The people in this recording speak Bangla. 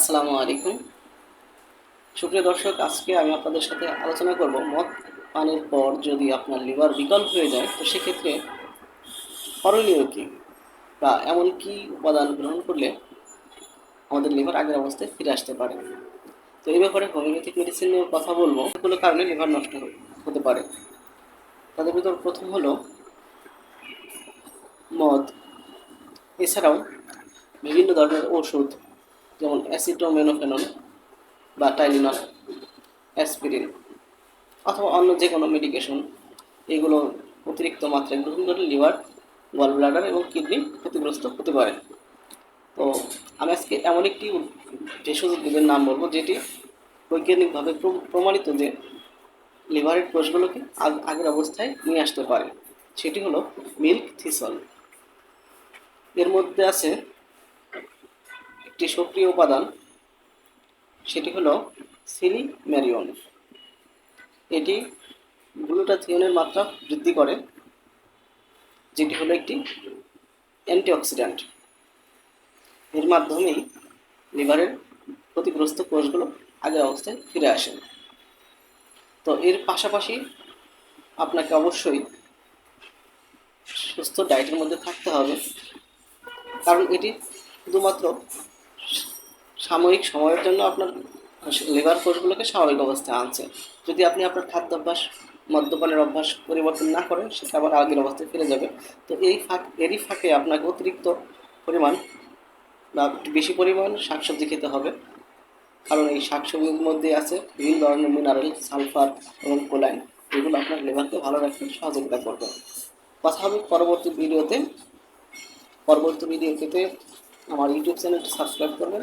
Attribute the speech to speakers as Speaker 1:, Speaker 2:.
Speaker 1: আসসালামু আলাইকুম। সুপ্রিয় দর্শক, আজকে আমি আপনাদের সাথে আলোচনা করব মদ পানের পর যদি আপনার লিভার বিকল হয়ে যায়, তো সেক্ষেত্রে করণীয় কী বা এমন কি উপাদান গ্রহণ করলে আমাদের লিভার আগের অবস্থায় ফিরে আসতে পারে? তো এই ব্যাপারে হোমিওপ্যাথিক মেডিসিন কথা বলব। এগুলো কারণে লিভার নষ্ট হতে পারে। তাদের ভিতর প্রথম হলো মদ। এছাড়াও বিভিন্ন ধরনের ওষুধ যেমন অ্যাসিটোমেনোফেনন বা টাইলিনল অ্যাসপিরিন অথবা অন্য যে কোনো মেডিকেশন এগুলো অতিরিক্ত মাত্রায় গ্রহণ করলে লিভার গল ব্লাডার এবং কিডনি ক্ষতিগ্রস্ত হতে পারে। তো আমি আজকে এমন একটি ভেষজ উদ্ভিদের নাম বলব, যেটি বৈজ্ঞানিকভাবে প্রমাণিত যে লিভারের কোষগুলোকে আগ- আগের অবস্থায় নিয়ে আসতে পারে, সেটি হলো মিল্ক থিসল। এর মধ্যে আছে একটি সক্রিয় উপাদান, সেটি হলো সিলি ম্যারিয়ন এটি গ্লুটাথিয়নের মাত্রা বৃদ্ধি করে, যেটি হলো একটি অ্যান্টিঅক্সিডেন্ট। এর মাধ্যমেই লিভারের ক্ষতিগ্রস্ত কোষগুলো আগের অবস্থায় ফিরে আসে। তো এর পাশাপাশি আপনাকে অবশ্যই সুস্থ ডায়েটের মধ্যে থাকতে হবে, কারণ এটি শুধুমাত্র সাময়িক সময়ের জন্য আপনার লিভার কোষগুলোকে স্বাভাবিক অবস্থায় আনছে। যদি আপনি আপনার খাদ্যাভ্যাস, মদ্যপানের অভ্যাস পরিবর্তন না করেন, সেটা আবার আগের অবস্থায় ফিরে যাবে। তো এই ফাঁক, এরই ফাঁকে আপনাকে অতিরিক্ত পরিমাণ বা বেশি পরিমাণ শাকসবজি খেতে হবে। কারণ এই শাকসবজির মধ্যে আছে বিভিন্ন ধরনের মিনারেল সালফার এবং কোলাইন এগুলো আপনার লিভারকে ভালো রাখতে সহযোগিতা করবে। কথা হবে পরবর্তী ভিডিওতে পরবর্তী ভিডিওতে আমার ইউটিউব চ্যানেলটি সাবস্ক্রাইব করবেন।